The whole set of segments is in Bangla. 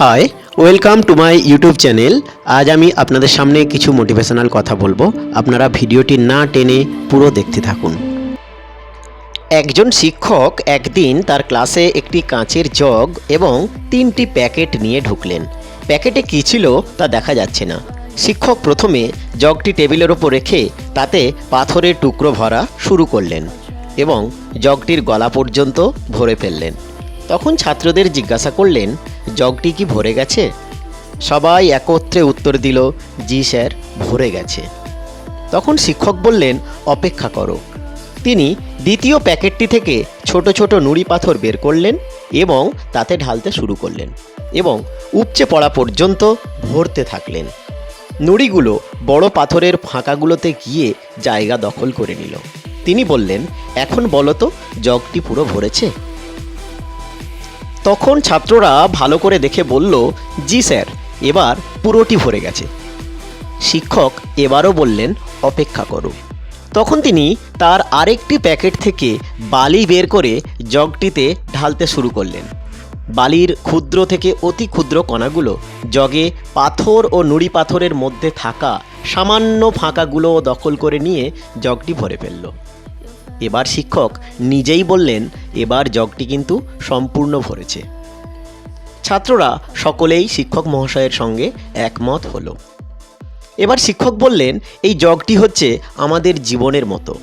Hi welcome to my YouTube channel আজ আমি আপনাদের সামনে কিছু মোটিভেশনাল কথা বলব। আপনারা ভিডিওটি না টেনে পুরো দেখতে থাকুন। একজন শিক্ষক একদিন তার ক্লাসে একটি কাঁচের জগ এবং তিনটি প্যাকেট নিয়ে ঢুকলেন। প্যাকেটে কী ছিল তা দেখা যাচ্ছে না। শিক্ষক প্রথমে জগটি টেবিলের ওপর রেখে তাতে পাথরের টুকরো ভরা শুরু করলেন এবং জগটির গলা পর্যন্ত ভরে ফেললেন। তখন ছাত্রদের জিজ্ঞাসা করলেন, জগটি কি ভরে গেছে? সবাই একত্রে উত্তর দিল, জি স্যার, ভরে গেছে। তখন শিক্ষক বললেন, অপেক্ষা করো। তিনি দ্বিতীয় প্যাকেটটি থেকে ছোট ছোট নুড়ি পাথর বের করলেন এবং তাতে ঢালতে শুরু করলেন এবং উপচে পড়া পর্যন্ত ভরতে থাকলেন। নুড়িগুলো বড় পাথরের ফাঁকাগুলোতে গিয়ে জায়গা দখল করে নিল। তিনি বললেন, এখন বলো তো, জগটি পুরো ভরেছে? তখন ছাত্ররা ভালো করে দেখে বলল, জি স্যার, এবার পুরোটি ভরে গেছে। শিক্ষক এবারও বললেন, অপেক্ষা করো। তখন তিনি তার আরেকটি প্যাকেট থেকে বালি বের করে জগটিতে ঢালতে শুরু করলেন। বালির ক্ষুদ্র থেকে অতি ক্ষুদ্র কণাগুলো জগে পাথর ও নুড়ি পাথরের মধ্যে থাকা সামান্য ফাঁকাগুলো দখল করে নিয়ে জগটি ভরে ফেলল। এবার শিক্ষক নিজেই বললেন, এবার জগটি কিন্তু সম্পূর্ণ ভরেছে। ছাত্ররা সকলেই শিক্ষক মহাশয়ের সঙ্গে একমত হলো। এবার শিক্ষক বললেন, এই জগটি হচ্ছে আমাদের জীবনের মতো।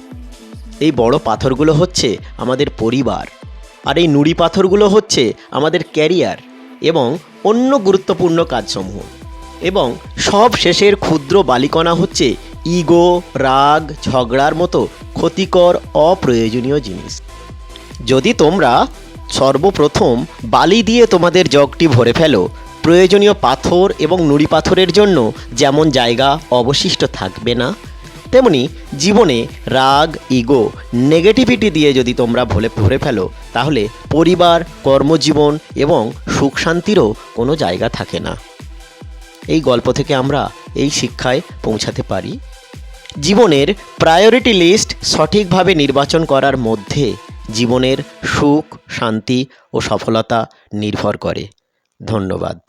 এই বড় পাথরগুলো হচ্ছে আমাদের পরিবার, আর এই নুড়ি পাথরগুলো হচ্ছে আমাদের ক্যারিয়ার এবং অন্য গুরুত্বপূর্ণ কাজসমূহ। এবং সব শেষের ক্ষুদ্র বালিকণা হচ্ছে ইগো, রাগ, ঝগড়ার মতো ক্ষতিকর, অপ্রয়োজনীয় জিনিস। যদি তোমরা সর্বপ্রথম বালি দিয়ে তোমাদের জগটি ভরে ফেলো, প্রয়োজনীয় পাথর এবং নুড়ি পাথরের জন্য যেমন জায়গা অবশিষ্ট থাকবে না, তেমনি জীবনে রাগ, ইগো, নেগেটিভিটি দিয়ে যদি তোমরা ভরে ভরে ফেলো, তাহলে পরিবার, কর্মজীবন এবং সুখ শান্তিরও কোনো জায়গা থাকে না। এই গল্প থেকে আমরা এই শিক্ষায় পৌঁছাতে পারি। জীবনের প্রায়োরিটি লিস্ট সঠিকভাবে নির্বাচন করার মধ্যে জীবনের সুখ শান্তি ও সফলতা নির্ভর করে। ধন্যবাদ।